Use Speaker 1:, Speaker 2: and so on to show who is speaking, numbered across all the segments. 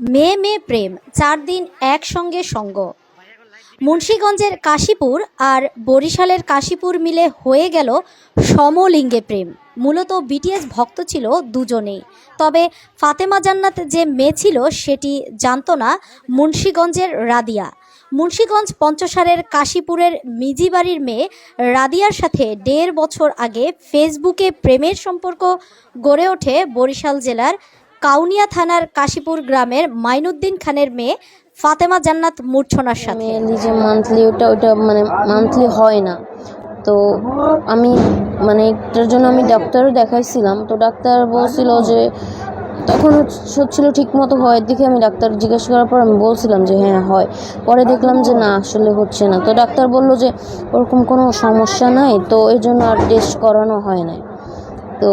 Speaker 1: মেয়ে মেয়ে প্রেম, চার দিন একসঙ্গে সঙ্গ। মুন্সীগঞ্জের কাশীপুর আর বরিশালের কাশীপুর মিলে হয়ে গেল সমলিঙ্গে প্রেম। মূলত বিটিএস ভক্ত ছিল দুজনেই। তবে ফাতেমা জান্নাত যে মেয়ে ছিল সেটি জানত না মুন্সীগঞ্জের রাদিয়া। মুন্সীগঞ্জ পঞ্চসারের কাশীপুরের মিজিবাড়ির মেয়ে রাদিয়ার সাথে দেড় বছর আগে ফেসবুকে প্রেমের সম্পর্ক গড়ে ওঠে বরিশাল জেলার কাউনিয়া থানার কাশীপুর গ্রামের মাইনুদ্দিন খানের মেয়ে ফাতেমা জান্নাত মূর্ছনার সাথে।
Speaker 2: যে মান্থলি ওটা ওটা মানে মান্থলি হয় না। তো আমি মানে এটার জন্য আমি ডাক্তারও দেখাইছিলাম। তো ডাক্তার বলছিল যে তখন হচ্ছিল ঠিক মতো হয় দেখে আমি ডাক্তার জিজ্ঞেস করার পর আমি বলছিলাম যে হ্যাঁ হয়। পরে দেখলাম যে না, আসলে হচ্ছে না। তো ডাক্তার বলল যে ওরকম কোনো সমস্যা নাই, তো এই জন্য আর টেস্ট করানো হয় নাই। তো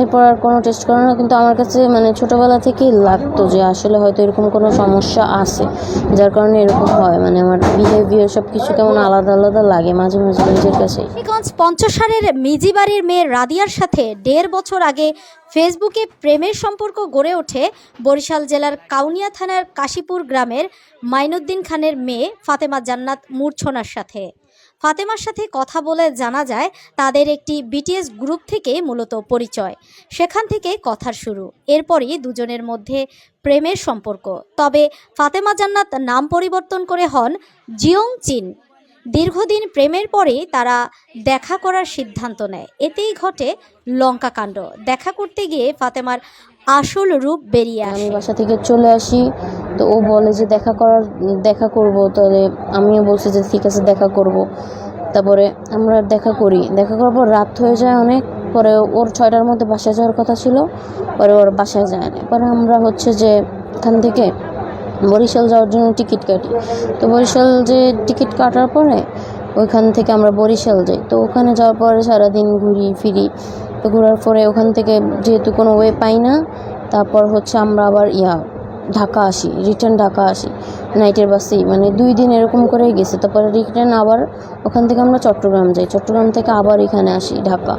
Speaker 2: এরপর আর কোনো টেস্ট করানো না, কিন্তু আমার কাছে মানে ছোটোবেলা থেকেই লাগতো যে আসলে হয়তো এরকম কোনো সমস্যা আছে যার কারণে এরকম হয়। মানে আমার বিহেভিয়ার সব কিছু কেমন আলাদা আলাদা লাগে মাঝে মাঝে নিজের কাছে
Speaker 1: পঞ্চসারের মিজিবাড়ির মেয়ে রাদিয়ার সাথে দেড় বছর আগে ফেসবুকে প্রেমের সম্পর্ক গড়ে ওঠে বরিশাল জেলার কাউনিয়া থানার কাশীপুর গ্রামের মাইনুদ্দিন খানের মেয়ে ফাতেমা জান্নাত মূর্ছনার সাথে। ফাতেমার সাথে কথা বলে জানা যায়, তাদের একটি বিটিএস গ্রুপ থেকে মূলত পরিচয়। সেখান থেকে কথার শুরু। এরপরই দুজনের মধ্যে প্রেমের সম্পর্ক। তবে ফাতেমা জান্নাত নাম পরিবর্তন করে হন জিয়ং চিন দীর্ঘদিন প্রেমের পরে তারা দেখা করার সিদ্ধান্ত নেয়। এতেই ঘটে লঙ্কা কাণ্ড দেখা করতে গিয়ে ফাতেমার আসল রূপ বেরিয়ে
Speaker 2: আমি বাসা থেকে চলে আসি তো ও বলে যে দেখা করার দেখা করব তাহলে আমিও বলছি যে ঠিক আছে দেখা করব। তারপরে আমরা দেখা করি। দেখা করার পর রাত হয়ে যায় অনেক পরে ওর ছয়টার মধ্যে বাসায় যাওয়ার কথা ছিল পরে ওর বাসায় যায় না। পরে আমরা হচ্ছে যে এখান থেকে বরিশাল যাওয়ার জন্য টিকিট কাটি। তো বরিশাল যে টিকিট কাটার পরে ওইখান থেকে আমরা বরিশাল যাই। তো ওখানে যাওয়ার পরে সারাদিন ঘুরি ফিরি। তো ঘোরার পরে ওখান থেকে যেহেতু কোনো ওয়ে পাই না, তারপর হচ্ছে আমরা আবার ইয়া, ঢাকা আসি রিটার্ন ঢাকা আসি নাইটের বাসেই মানে দুই দিন এরকম করেই গেছে। তারপরে রিটার্ন আবার ওখান থেকে আমরা চট্টগ্রাম যাই। চট্টগ্রাম থেকে আবার এখানে আসি, ঢাকা।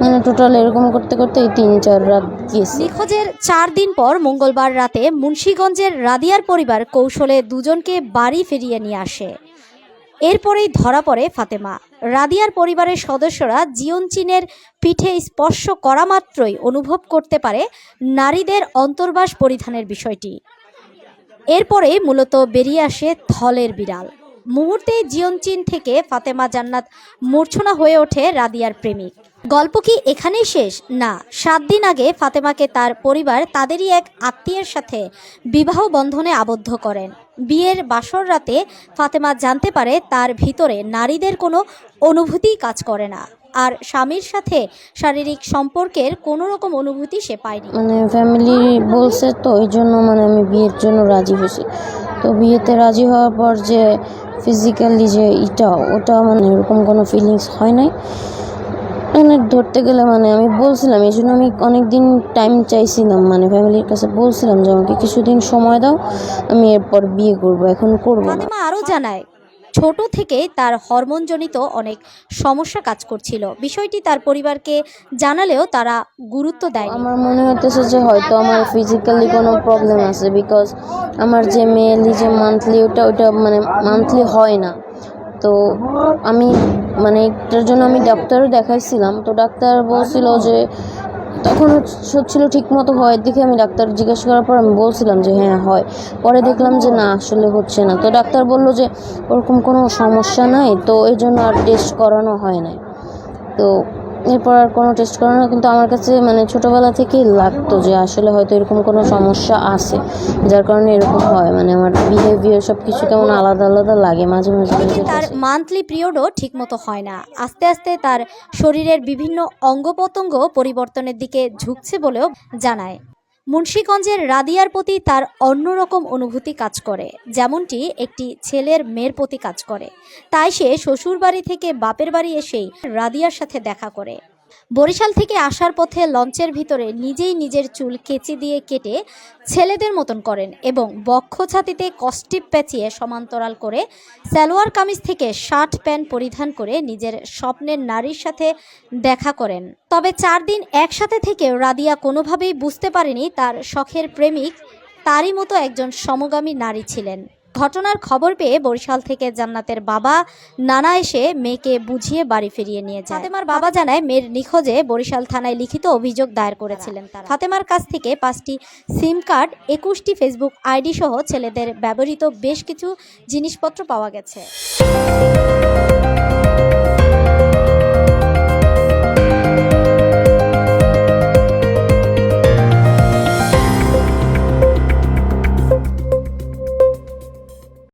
Speaker 2: মানে টোটাল এরকম করতে করতে এই তিন, চার রাত গেছে।
Speaker 1: নিখোঁজের চার দিন পর মঙ্গলবার রাতে মুন্সীগঞ্জের রাদিয়ার পরিবার কৌশলে দুজনকে বাড়ি ফিরিয়ে নিয়ে আসে। এরপরেই ধরা পড়ে ফাতেমা। রাদিয়ার পরিবারের সদস্যরা জিয়ন চীনের পিঠে স্পর্শ করা মাত্রই অনুভব করতে পারে নারীদের অন্তর্বাস পরিধানের বিষয়টি। এরপরে মূলত বেরিয়ে আসে থলের বিড়াল। মুহূর্তে জিয়নচিন থেকে ফাতেমা জান্নাত মূর্ছনা হয়ে ওঠে রাদিয়ার প্রেমিক। গল্প কি এখানেই শেষ? না, সাত দিন আগে ফাতেমাকে তার পরিবার তাদেরই এক আত্মীয়ের সাথে বিবাহ বন্ধনে আবদ্ধ করেন। বিয়ের বাসর রাতে ফাতেমা জানতে পারে তার ভিতরে নারীদের কোনো অনুভূতি কাজ করে না আর স্বামীর সাথে শারীরিক সম্পর্কের কোনো রকম অনুভূতি সে পায়নি।
Speaker 2: মানে ফ্যামিলি বলছে তো, ওই জন্য মানে আমি বিয়ের জন্য রাজি হয়েছি। তো বিয়েতে রাজি হওয়ার পর যে ফিজিক্যালি যে ইটা, ওটা মানে এরকম কোনো ফিলিংস হয় নাই। মানে ধরতে গেলে মানে আমি বলছিলাম, এই জন্য আমি অনেক দিন টাইম চাইছিলাম মানে ফ্যামিলির কাছে বলছিলাম যে আমাকে কিছুদিন সময় দাও, আমি এরপর বিয়ে করব, এখন করব
Speaker 1: আরও জানায় ছোট থেকেই তার হরমোনজনিত অনেক সমস্যা কাজ করছিল। বিষয়টি তার পরিবারকে জানালেও তারা গুরুত্ব দেয়
Speaker 2: আমার মনে হতেছে যে হয়তো আমার ফিজিক্যালি কোনো প্রবলেম আছে বিকজ আমার যে মেয়েলি যে মান্থলি ওটা ওটা মানে মান্থলি হয় না। তো আমি মানে এটার জন্য আমি ডাক্তারও দেখাইছিলাম। তো ডাক্তার বলছিল যে তখন হচ্ছিল ঠিক মতো হয় দেখে আমি ডাক্তার জিজ্ঞেস করার পর আমি বলছিলাম যে হ্যাঁ হয়। পরে দেখলাম যে না, আসলে হচ্ছে না। তো ডাক্তার বলল যে ওরকম কোনো সমস্যা নাই, তো এই জন্য আর টেস্ট করানো হয় নাই। তো এরপর আর কোনো টেস্ট করানো না, কিন্তু আমার কাছে মানে ছোটোবেলা থেকেই লাগতো যে আসলে হয়তো এরকম কোনো সমস্যা আছে যার কারণে এরকম হয়। মানে আমার বিহেভিয়ার সব কিছু কেমন আলাদা আলাদা লাগে মাঝে মাঝে
Speaker 1: তার মান্থলি পিরিয়ডও ঠিক মতো হয় না। আস্তে আস্তে তার শরীরের বিভিন্ন অঙ্গ পরিবর্তনের দিকে ঝুঁকছে বলেও জানায়। মুন্সীগঞ্জের রাদিয়ার প্রতি তার অন্যরকম অনুভূতি কাজ করে, যেমনটি একটি ছেলের মেয়ের প্রতি কাজ করে। তাই সে শ্বশুর বাড়ি থেকে বাপের বাড়ি এসেই রাদিয়ার সাথে দেখা করে। বরিশাল থেকে আসার পথে লঞ্চের ভিতরে নিজেই নিজের চুল কেচি দিয়ে কেটে ছেলেদের মতন করেন এবং বক্ষ ছাতিতে কস্টিপ পেঁচিয়ে সমান্তরাল করে সালোয়ার কামিজ থেকে শার্ট প্যান্ট পরিধান করে নিজের স্বপ্নের নারীর সাথে দেখা করেন। তবে চার দিন একসাথে থেকেও রাদিয়া কোনোভাবেই বুঝতে পারেনি তার শখের প্রেমিক, তারই মতো একজন সমগামী নারী ছিলেন। ঘটনার খবর পেয়ে বরিশাল থেকে জান্নাতের বাবা নানা এসে মেয়েকে বুঝিয়ে বাড়ি ফিরিয়ে নিয়ে যায়। ফাতেমার বাবা জানায় মেয়ের নিখোঁজে বরিশাল থানায় লিখিত অভিযোগ দায়ের করেছিলেন তারা। ফাতেমার কাছ থেকে পাঁচটি সিম কার্ড একুশটি ফেসবুক আইডি সহ ছেলেদের ব্যবহৃত বেশ কিছু জিনিসপত্র পাওয়া গেছে।